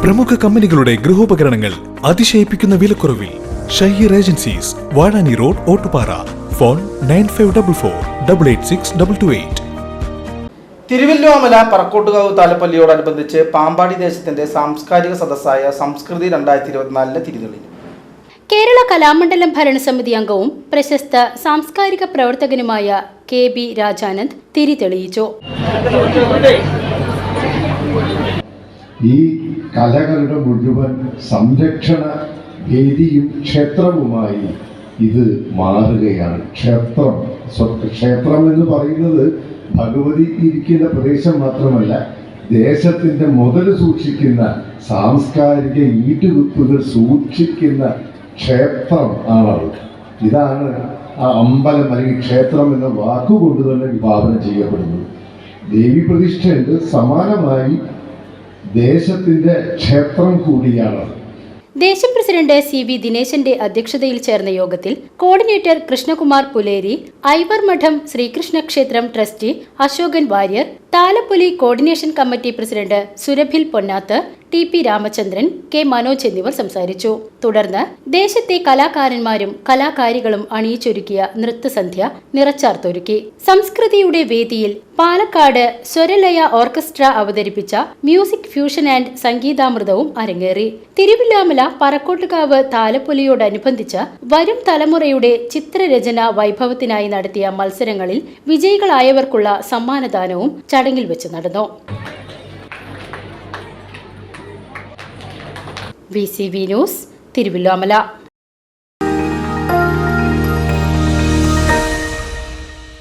പ്രമുഖ കമ്പനികളുടെ ഗൃഹോപകരണങ്ങൾ അതിശയിപ്പിക്കുന്ന വിലക്കുറവിൽ Shaheer agencies Vazhani road Ottupara. Phone nine five double four double eight six double two eight. Thiruvilwamala Parakkottukavu താലപ്പള്ളിയോടനുബന്ധിച്ച് Pampady ദേശത്തിന്റെ സാംസ്കാരിക സദസ്സായ സംസ്കൃതി രണ്ടായിരത്തി ഇരുപത്തിനാലിലെ തിരിതെളിഞ്ഞു കേരള കലാമണ്ഡലം ഭരണസമിതി അംഗവും പ്രശസ്ത സാംസ്കാരിക പ്രവർത്തകനുമായ കെ ബി രാജാനന്ദ് തിരി തെളിയിച്ചു ഈ കലകളുടെ മുഴുവൻ സംരക്ഷണ വേദിയും ക്ഷേത്രവുമായി ഇത് മാറുകയാണ്. ക്ഷേത്രം ക്ഷേത്രം എന്ന് പറയുന്നത് ഭഗവതി ഇരിക്കുന്ന പ്രദേശം മാത്രമല്ല ദേശത്തിന്റെ മുതൽ സൂക്ഷിക്കുന്ന സാംസ്കാരിക ഈറ്റുകുത്തുകൾ സൂക്ഷിക്കുന്ന ക്ഷേത്രം ആണത്. ഇതാണ് ആ അമ്പലം അല്ലെങ്കിൽ ക്ഷേത്രം എന്ന വാക്കുകൊണ്ട് തന്നെ വിഭാവനം ചെയ്യപ്പെടുന്നത്. ദേവി പ്രതിഷ്ഠയുണ്ട്. സമാനമായി ദേശത്തിന്റെ ക്ഷേത്രം കൂടിയാണ്. ദേശം പ്രസിഡന്റ് സി വി ദിനേശന്റെ അധ്യക്ഷതയിൽ ചേർന്ന യോഗത്തിൽ കോർഡിനേറ്റർ കൃഷ്ണകുമാർ പുലേരി ഐവർ മഠം ശ്രീകൃഷ്ണ ക്ഷേത്രം trustee Ashokan Warrier Thalappoli coordination committee president Surabhil Ponnath T P Ramachandran K Manoj എന്നിവർ സംസാരിച്ചു. തുടർന്ന് ദേശത്തെ കലാകാരന്മാരും കലാകാരികളും അണിയിച്ചൊരുക്കിയ നൃത്തസന്ധ്യ നിറച്ചാർത്തൊരുക്കി. സംസ്കൃതിയുടെ വേദിയിൽ പാലക്കാട് സ്വരലയ ഓർക്കസ്ട്ര അവതരിപ്പിച്ച മ്യൂസിക് ഫ്യൂഷൻ ആൻഡ് സംഗീതാമൃതവും അരങ്ങേറി. തിരുവില്ലാമല പറക്കോട്ടുകാവ് താലപ്പൊലിയോടനുബന്ധിച്ച് വരും തലമുറയുടെ ചിത്രരചന വൈഭവത്തിനായി നടത്തിയ മത്സരങ്ങളിൽ വിജയികളായവർക്കുള്ള സമ്മാനദാനവും ചടങ്ങിൽ വെച്ച് നടന്നു. V C V news Thiruvilwamala